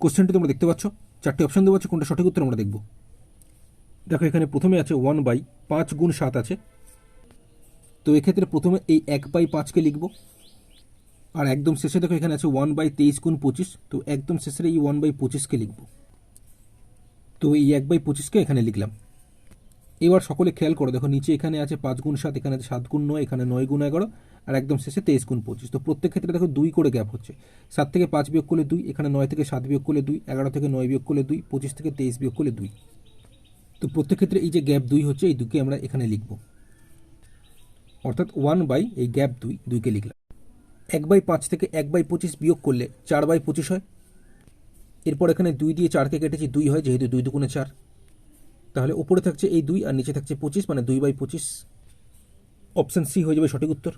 কোশ্চেনটি তোমরা দেখতে পাচ্ছ। চারটি অপশন দেওয়া আছে, কোনটা সঠিক উত্তর আমরা দেখব। দেখো, এখানে প্রথমে আছে ওয়ান বাই পাঁচ গুণ সাত আছে। তো এক্ষেত্রে প্রথমে এই এক বাই পাঁচকে লিখব। আর একদম শেষে দেখো, এখানে আছে ওয়ান বাই তেইশ গুণ পঁচিশ। তো একদম শেষে এই ওয়ান বাই পঁচিশকে লিখব। তো এই এক বাই পঁচিশকে এখানে লিখলাম। এবার সকলে খেয়াল করো, দেখো নিচে এখানে আছে পাঁচ গুণ সাত, এখানে সাত গুণ নয়, এখানে নয় গুণ এগারো, আর একদম শেষে তেইশ গুণ পঁচিশ। তো প্রত্যেক ক্ষেত্রে দেখো দুই করে গ্যাপ হচ্ছে। সাত থেকে পাঁচ বিয়োগ করলে দুই, এখানে নয় থেকে সাত বিয়োগ করলে দুই, এগারো থেকে নয় বিয়োগ করলে দুই, পঁচিশ থেকে তেইশ বিয়োগ করলে দুই। তো প্রত্যেক ক্ষেত্রে এই যে গ্যাপ দুই হচ্ছে, এই দুকে আমরা এখানে লিখব। অর্থাৎ ওয়ান বাই এই গ্যাপ দুই, দুইকে লিখলাম। এক বাই পাঁচ থেকে এক বাই পঁচিশ বিয়োগ করলে চার বাই পঁচিশ হয়। এরপর এখানে দুই দিয়ে চারকে কেটেছি, দুই হয়, যেহেতু দুই দুগুণে চার। তাহলে ওপরে থাকছে এই দুই আর নিচে থাকছে পঁচিশ মানে দুই বাই পঁচিশ। অপশন সি হয়ে যাবে সঠিক উত্তর।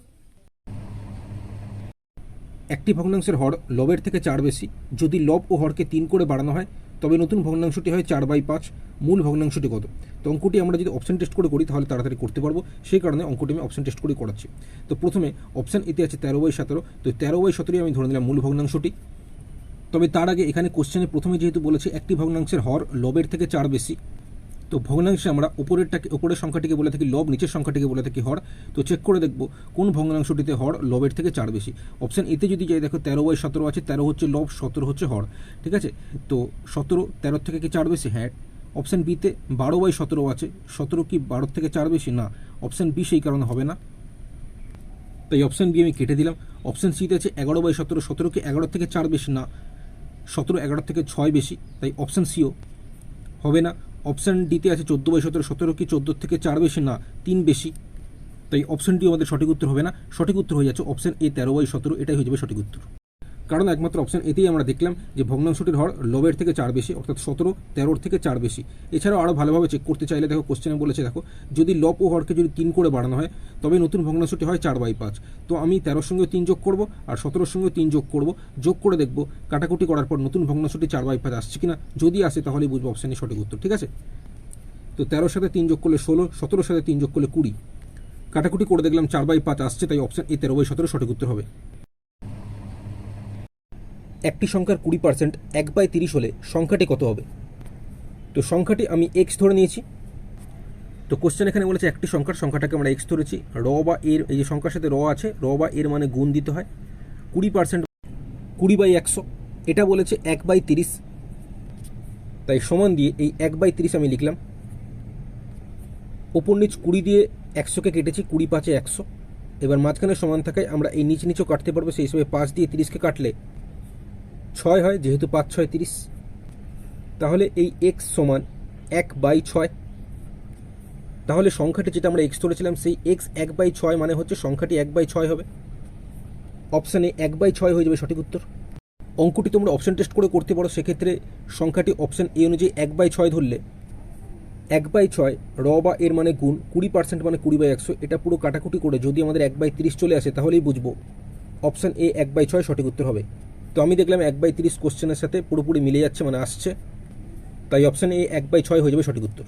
একটি ভগ্নাংশের হর লবের থেকে চার বেশি। যদি লব ও হরকে তিন করে বাড়ানো হয়, তবে নতুন ভগ্নাংশটি হয় চার বাই পাঁচ। মূল ভগ্নাংশটি কত? তো অঙ্কটি আমরা যদি অপশন টেস্ট করে করি, তাহলে তাড়াতাড়ি করতে পারব। সেই কারণে অঙ্কটি আমি অপশন টেস্ট করে করাচ্ছি। তো প্রথমে অপশন এতে আছে তেরো বাই সতেরো। তো তেরো বাই সতেরোই আমি ধরে নিলাম মূল ভগ্নাংশটি। তবে তার আগে এখানে কোশ্চেনে প্রথমে যেহেতু বলেছে, একটি ভগ্নাংশের হর লবের থেকে চার বেশি। তো ভগ্নাংশে আমরা উপরেরটাকে, উপরের সংখ্যাটিকে বলে থাকি লব, নিচের সংখ্যাটিকে বলে থাকি হর। তো চেক করে দেখব কোন ভগ্নাংশটিতে হর লবের থেকে চার বেশি। অপশন এতে যদি যাই, দেখো তেরো বাই সতেরো আছে, তেরো হচ্ছে লব, সতেরো হচ্ছে হর, ঠিক আছে? তো সতেরো তেরোর থেকে কি চার বেশি? হ্যাঁ। অপশন বিতে বারো বাই সতেরো আছে, সতেরো কি বারোর থেকে চার বেশি? না। অপশন বি সেই কারণে হবে না। তাই অপশন বি আমি কেটে দিলাম। অপশন সিতে আছে এগারো বাই সতেরো সতেরো কি এগারো থেকে চার বেশি? না। সতেরো এগারো থেকে ছয় বেশি। তাই অপশন সিও হবে না। অপশান ডিতে আছে চোদ্দ বাই সতেরো সতেরো কি চোদ্দ থেকে চার বেশি? না, তিন বেশি। তাই অপশান আমাদের সঠিক উত্তর হবে না। সঠিক উত্তর হয়ে যাচ্ছে অপশান এ তেরো বাই সতেরো, এটাই হয়ে যাবে সঠিক উত্তর। কারণ একমাত্র অপশান এতেই আমরা দেখলাম যে ভগ্নাংশটির হর লবের থেকে চার বেশি, অর্থাৎ সতেরো, তেরোর থেকে চার বেশি। এছাড়াও আরও ভালোভাবে চেক করতে চাইলে দেখো কোশ্চেনে বলেছে, দেখো, যদি লব ও হরকে যদি তিন করে বাড়ানো হয়, তবে নতুন ভগ্নাংশটি হয় চার বাই পাঁচ। তো আমি তেরোর সঙ্গে তিন যোগ করব আর সতেরোর সঙ্গে তিন যোগ করব। যোগ করে দেখব কাটাকুটি করার পর নতুন ভগ্নাংশটি চার বাই পাঁচ আসছে কিনা। যদি আসে তাহলেই বুঝব অপশানই সঠিক উত্তর, ঠিক আছে? তো তেরোর সাথে তিন যোগ করলে ষোলো, সতেরোর সাথে তিন যোগ করলে কুড়ি। কাটাকুটি করে দেখলাম চার বাই পাঁচ আসছে, তাই অপশান এ তেরো বাই সতেরো সঠিক উত্তর হবে। একটি সংখ্যার কুড়ি পার্সেন্ট এক বাই তিরিশ হলে সংখ্যাটি কত হবে? তো সংখ্যাটি আমি এক্স ধরে নিয়েছি। তো কোশ্চেন এখানে বলেছে একটি সংখ্যার সংখ্যাটাকে আমরা এক্স ধরেছি। র বা এর, এই যে সংখ্যার সাথে র আছে, র বা এর মানে গুণ দিতে হয়। কুড়ি পার্সেন্ট কুড়ি বাই একশো, এটা বলেছে এক বাই তিরিশ। তাই সমান দিয়ে এই এক বাই তিরিশ আমি লিখলাম। ওপর নিচ কুড়ি দিয়ে একশোকে কেটেছি, কুড়ি পাঁচে একশো। এবার মাঝখানে সমান থাকায় আমরা এই নিচ নিচও কাটতে পারব, সেই হিসেবে পাঁচ দিয়ে তিরিশকে কাটলে ছয় হয়, যেহেতু পাঁচ ছয় তিরিশ। তাহলে এই এক্স সমান এক বাই ছয়। তাহলে সংখ্যাটি যেটা আমরা এক্স ধরেছিলাম, সেই এক্স এক বাই ছয় মানে হচ্ছে সংখ্যাটি এক বাই ছয় হবে। অপশানে এক বাই ছয় হয়ে যাবে সঠিক উত্তর। অঙ্কটি তোমরা অপশান টেস্ট করে করতে পারো, সেক্ষেত্রে সংখ্যাটি অপশান এ অনুযায়ী এক বাই ছয় ধরলে। এক বাই ছয় র বা এর মানে গুণ, কুড়ি পার্সেন্ট মানে কুড়ি বাই একশো। এটা পুরো কাটাকুটি করে যদি আমাদের এক বাই তিরিশ চলে আসে, তাহলেই বুঝব। অপশান এ এক বাই ছয় সঠিক উত্তর হবে। তো আমি দেখলাম এক বাই তিরিশ কোশ্চেনের সাথে পুরোপুরি মিলে যাচ্ছে মানে আসছে। তাই অপশান এ এক বাই ছয় হয়ে যাবে সঠিক উত্তর।